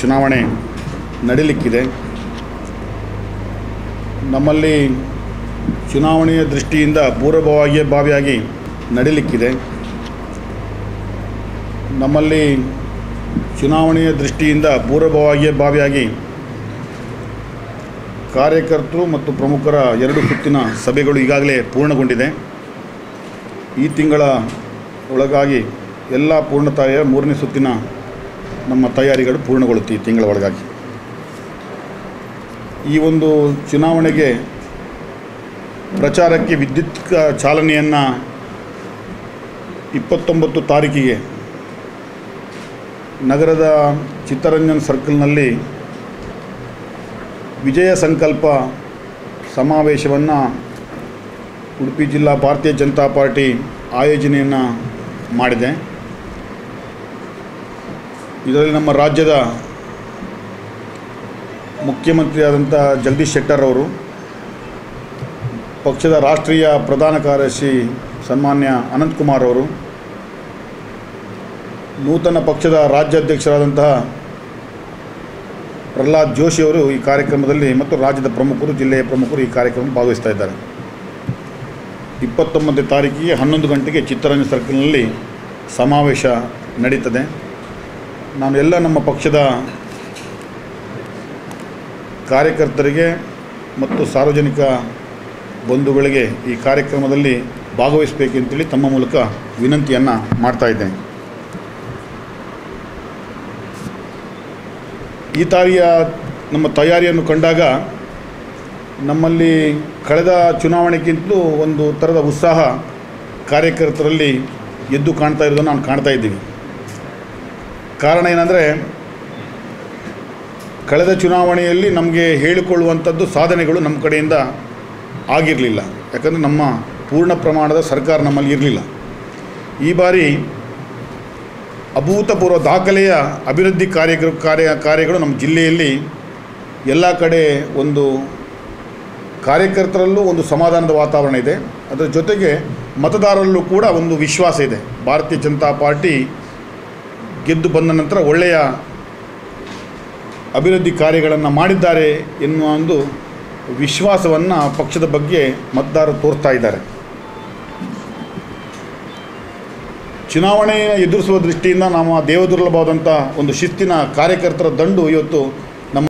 ಚುನಾವಣೆ ನಡೀಲಿಕ್ಕಿದೆ. ನಮ್ಮಲ್ಲಿ ಚುನಾವಣೆಯ ದೃಷ್ಟಿಯಿಂದ ಪೂರ್ವಭಾವಿಯೇ ಭಾವಿಯಾಗಿ ನಡೀಲಿಕ್ಕಿದೆ. ನಮ್ಮಲ್ಲಿ ಚುನಾವಣೆಯ ದೃಷ್ಟಿಯಿಂದ ಪೂರ್ವಭಾವಿಯೇ ಭಾವಿಯಾಗಿ ಕಾರ್ಯಕರ್ತರು ಮತ್ತು ಪ್ರಮುಖರ ಎರಡು ಸುತ್ತಿನ ಸಭೆಗಳು ಈಗಾಗಲೇ ಪೂರ್ಣಗೊಂಡಿದೆ. ಈ ತಿಂಗಳ ಒಳಗಾಗಿ ಎಲ್ಲ ಪೂರ್ಣತಾಯ ಮೂರನೇ ಸುತ್ತಿನ ನಮ್ಮ ತಯಾರಿಗಳು ಪೂರ್ಣಗೊಳ್ಳುತ್ತೆ ಈ ತಿಂಗಳ ಒಳಗಾಗಿ. ಈ ಒಂದು ಚುನಾವಣೆಗೆ ಪ್ರಚಾರಕ್ಕೆ ವಿದ್ಯುತ್ ಚಾಲನೆಯನ್ನು ಇಪ್ಪತ್ತೊಂಬತ್ತು ತಾರೀಕಿಗೆ ನಗರದ ಚಿತ್ತರಂಜನ್ ಸರ್ಕಲ್ನಲ್ಲಿ ವಿಜಯ ಸಂಕಲ್ಪ ಸಮಾವೇಶವನ್ನು ಉಡುಪಿ ಜಿಲ್ಲಾ ಭಾರತೀಯ ಜನತಾ ಪಾರ್ಟಿ ಆಯೋಜನೆಯನ್ನು ಮಾಡಿದೆ. ಇದರಲ್ಲಿ ನಮ್ಮ ರಾಜ್ಯದ ಮುಖ್ಯಮಂತ್ರಿಯಾದಂಥ ಜಗದೀಶ್ ಶೆಟ್ಟರ್ ಅವರು, ಪಕ್ಷದ ರಾಷ್ಟ್ರೀಯ ಪ್ರಧಾನ ಕಾರ್ಯದರ್ಶಿ ಸನ್ಮಾನ್ಯ ಅನಂತಕುಮಾರ್ ಅವರು, ನೂತನ ಪಕ್ಷದ ರಾಜ್ಯಾಧ್ಯಕ್ಷರಾದಂತಹ ಪ್ರಹ್ಲಾದ್ ಜೋಶಿ ಅವರು ಈ ಕಾರ್ಯಕ್ರಮದಲ್ಲಿ ಮತ್ತು ರಾಜ್ಯದ ಪ್ರಮುಖರು, ಜಿಲ್ಲೆಯ ಪ್ರಮುಖರು ಈ ಕಾರ್ಯಕ್ರಮದಲ್ಲಿ ಭಾಗವಹಿಸ್ತಾ ಇದ್ದಾರೆ. ಇಪ್ಪತ್ತೊಂಬತ್ತನೇ ತಾರೀಕಿಗೆ ಹನ್ನೊಂದು ಗಂಟೆಗೆ ಚಿತ್ತರಂಜನ್ ಸರ್ಕಲ್ನಲ್ಲಿ ಸಮಾವೇಶ ನಡೀತದೆ. ನಾನು ಎಲ್ಲ ನಮ್ಮ ಪಕ್ಷದ ಕಾರ್ಯಕರ್ತರಿಗೆ ಮತ್ತು ಸಾರ್ವಜನಿಕ ಬಂಧುಗಳಿಗೆ ಈ ಕಾರ್ಯಕ್ರಮದಲ್ಲಿ ಭಾಗವಹಿಸಬೇಕೆಂತೇಳಿ ತಮ್ಮ ಮೂಲಕ ವಿನಂತಿಯನ್ನು ಮಾಡ್ತಾ ಈ ತಾರಿಯ ನಮ್ಮ ತಯಾರಿಯನ್ನು ಕಂಡಾಗ ನಮ್ಮಲ್ಲಿ ಕಳೆದ ಚುನಾವಣೆಗಿಂತಲೂ ಒಂದು ಥರದ ಉತ್ಸಾಹ ಕಾರ್ಯಕರ್ತರಲ್ಲಿ ಎದ್ದು ಕಾಣ್ತಾ ಇರೋದನ್ನು ನಾನು ಕಾಣ್ತಾ ಇದ್ದೀವಿ ಕಾರಣ ಏನಂದರೆ, ಕಳೆದ ಚುನಾವಣೆಯಲ್ಲಿ ನಮಗೆ ಹೇಳಿಕೊಳ್ಳುವಂಥದ್ದು ಸಾಧನೆಗಳು ನಮ್ಮ ಕಡೆಯಿಂದ ಆಗಿರಲಿಲ್ಲ. ಯಾಕಂದರೆ ನಮ್ಮ ಪೂರ್ಣ ಪ್ರಮಾಣದ ಸರ್ಕಾರ ನಮ್ಮಲ್ಲಿ ಇರಲಿಲ್ಲ. ಈ ಬಾರಿ ಅಭೂತಪೂರ್ವ ದಾಖಲೆಯ ಅಭಿವೃದ್ಧಿ ಕಾರ್ಯ ಕಾರ್ಯ, ಕಾರ್ಯಗಳು ನಮ್ಮ ಜಿಲ್ಲೆಯಲ್ಲಿ ಎಲ್ಲ ಕಡೆ ಒಂದು ಕಾರ್ಯಕರ್ತರಲ್ಲೂ ಒಂದು ಸಮಾಧಾನದ ವಾತಾವರಣ ಇದೆ. ಅದರ ಜೊತೆಗೆ ಮತದಾರರಲ್ಲೂ ಕೂಡ ಒಂದು ವಿಶ್ವಾಸ ಇದೆ. ಭಾರತೀಯ ಜನತಾ ಪಾರ್ಟಿ ಗೆದ್ದು ಬಂದ ನಂತರ ಒಳ್ಳೆಯ ಅಭಿವೃದ್ಧಿ ಕಾರ್ಯಗಳನ್ನು ಮಾಡಿದ್ದಾರೆ ಎನ್ನುವ ಒಂದು ವಿಶ್ವಾಸವನ್ನು ಪಕ್ಷದ ಬಗ್ಗೆ ಮತದಾರರು ತೋರ್ತಾ ಇದ್ದಾರೆ. ಚುನಾವಣೆ ಎದುರಿಸುವ ದೃಷ್ಟಿಯಿಂದ ನಮ್ಮ ದೇವದುರ್ಲಭವಾದಂಥ ಒಂದು ಶಿಸ್ತಿನ ಕಾರ್ಯಕರ್ತರ ದಂಡು ಇವತ್ತು